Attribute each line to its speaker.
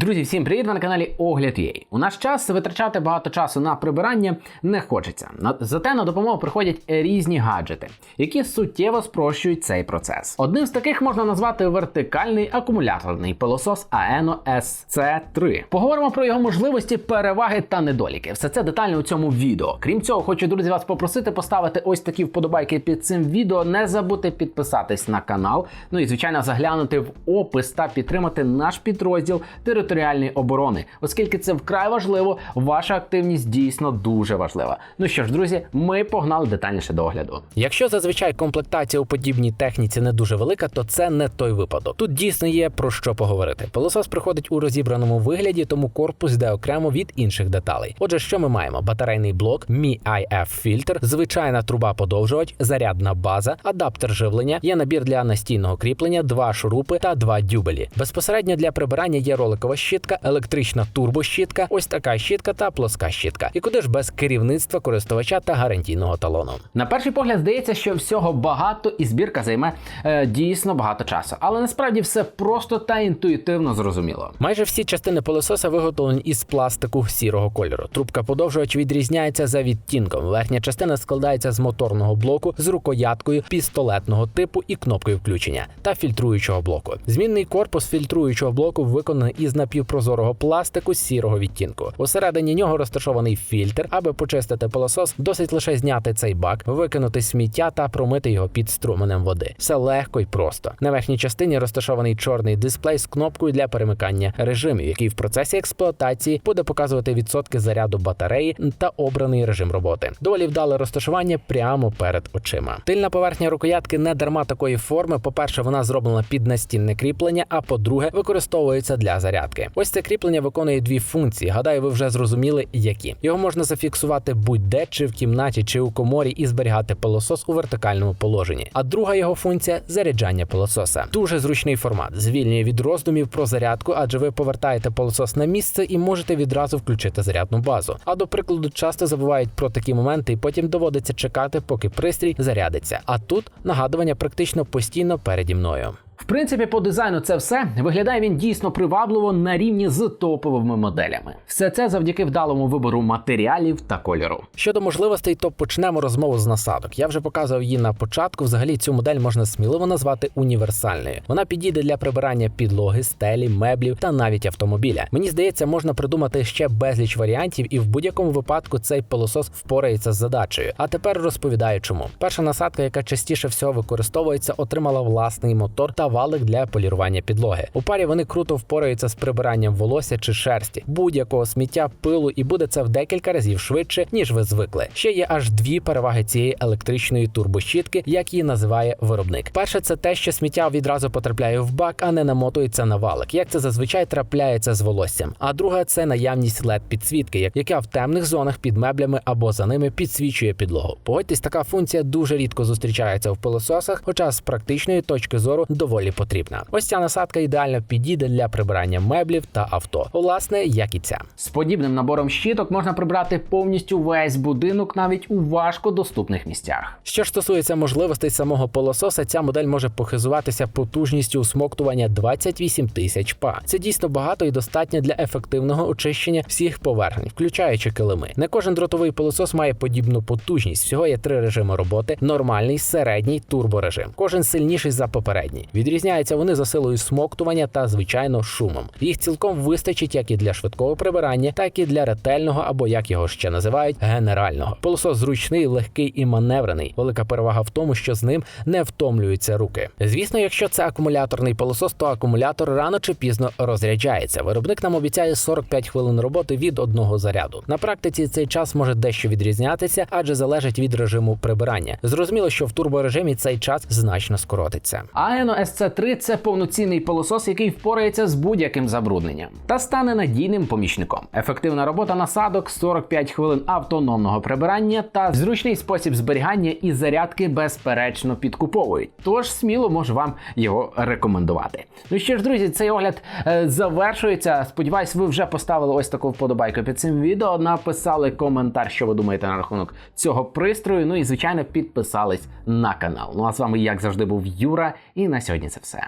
Speaker 1: Друзі, всім привіт! Ви на каналі Огляд UA. У наш час витрачати багато часу на прибирання не хочеться. Зате на допомогу приходять різні гаджети, які суттєво спрощують цей процес. Одним з таких можна назвати вертикальний акумуляторний пилосос Aeno SC3. Поговоримо про його можливості, переваги та недоліки. Все це детально у цьому відео. Крім цього, хочу друзі вас попросити поставити ось такі вподобайки під цим відео. Не забудьте підписатись на канал. Ну і звичайно заглянути в опис та підтримати наш підрозділ територіальної оборони, оскільки це вкрай важливо. Ваша активність дійсно дуже важлива. Ну що ж, друзі, ми погнали детальніше до огляду. Якщо зазвичай комплектація у подібній техніці не дуже велика, то це не той випадок. Тут дійсно є про що поговорити. Пилосос приходить у розібраному вигляді, тому корпус йде окремо від інших деталей. Отже, що ми маємо? Батарейний блок, Mi IF фільтр, звичайна труба подовжувач, зарядна база, адаптер живлення, є набір для настійного кріплення, два шурупи та два дюбелі. Безпосередньо для прибирання є роликова щітка, електрична турбощітка, ось така щітка та плоска щітка. І куди ж без керівництва користувача та гарантійного талону. На перший погляд здається, що всього багато і збірка займе е, дійсно багато часу, але насправді все просто та інтуїтивно зрозуміло. Майже всі частини пилососа виготовлені із пластику сірого кольору. Трубка подовжувач відрізняється за відтінком. Верхня частина складається з моторного блоку з рукояткою пістолетного типу і кнопкою включення та фільтруючого блоку. Змінний корпус фільтруючого блоку виконаний із напівпрозорого пластику сірого відтінку. Усередині нього розташований фільтр. Аби почистити пилосос, досить лише зняти цей бак, викинути сміття та промити його під струменем води. Все легко і просто. На верхній частині розташований чорний дисплей з кнопкою для перемикання режимів, який в процесі експлуатації буде показувати відсотки заряду батареї та обраний режим роботи. Доволі вдале розташування прямо перед очима. Тильна поверхня рукоятки не дарма такої форми. По-перше, вона зроблена під настінне кріплення, а по-друге, використовується для зарядки. Ось це кріплення виконує дві функції. Гадаю, ви вже зрозуміли, які його можна зафіксувати будь-де, чи в кімнаті, чи у коморі, і зберігати пилосос у вертикальному положенні. А друга його функція заряджання пилососа. Дуже зручний формат, звільнює від роздумів про зарядку, адже ви повертаєте пилосос на місце і можете відразу включити зарядну базу. А до прикладу, часто забувають про такі моменти, і потім доводиться чекати, поки пристрій зарядиться. А тут нагадування практично постійно переді мною. В принципі, по дизайну це все виглядає він дійсно привабливо на рівні з топовими моделями. Все це завдяки вдалому вибору матеріалів та кольору. Щодо можливостей, то почнемо розмову з насадок. Я вже показував її на початку. Взагалі цю модель можна сміливо назвати універсальною. Вона підійде для прибирання підлоги, стелі, меблів та навіть автомобіля. Мені здається, можна придумати ще безліч варіантів, і в будь-якому випадку цей пилосос впорається з задачею. А тепер розповідаю, чому. Перша насадка, яка частіше всього використовується, отримала власний мотор та валик для полірування підлоги. У парі вони круто впораються з прибиранням волосся чи шерсті, будь-якого сміття, пилу, і буде це в декілька разів швидше, ніж ви звикли. Ще є аж дві переваги цієї електричної турбощітки, як її називає виробник. Перше, це те, що сміття відразу потрапляє в бак, а не намотується на валик, як це зазвичай трапляється з волоссям. А друга це наявність led підсвітки, яка в темних зонах під меблями або за ними підсвічує підлогу. Погодьтесь, така функція дуже рідко зустрічається в пилососах, хоча з практичної точки зору доволі потрібна. Ось ця насадка ідеально підійде для прибирання меблів та авто. Власне, як і ця. З подібним набором щіток можна прибрати повністю весь будинок навіть у важко доступних місцях. Що ж стосується можливостей самого пилососа, ця модель може похизуватися потужністю усмоктування 28 тисяч па. Це дійсно багато і достатньо для ефективного очищення всіх поверхень, включаючи килими. Не кожен дротовий пилосос має подібну потужність. Всього є три режими роботи: нормальний, середній, турборежим. Кожен сильніший за попередній. Відрізняються вони за силою смоктування та звичайно шумом. Їх цілком вистачить як і для швидкого прибирання, так і для ретельного або як його ще називають генерального. Пилосос зручний, легкий і маневрений. Велика перевага в тому, що з ним не втомлюються руки. Звісно, якщо це акумуляторний пилосос, то акумулятор рано чи пізно розряджається. Виробник нам обіцяє 45 хвилин роботи від одного заряду. На практиці цей час може дещо відрізнятися, адже залежить від режиму прибирання. Зрозуміло, що в турборежимі цей час значно скоротиться. Aeno SC3 – це повноцінний пилосос, який впорається з будь-яким забрудненням та стане надійним помічником. Ефективна робота насадок, 45 хвилин автономного прибирання та зручний спосіб зберігання і зарядки безперечно підкуповують. Тож сміло можу вам його рекомендувати. Ну що ж, друзі, цей огляд е, завершується. Сподіваюсь, ви вже поставили ось таку вподобайку під цим відео. Написали коментар, що ви думаєте на рахунок цього пристрою. Ну і звичайно підписались на канал. Ну а з вами, як завжди, був Юра, і на сьогодні це все.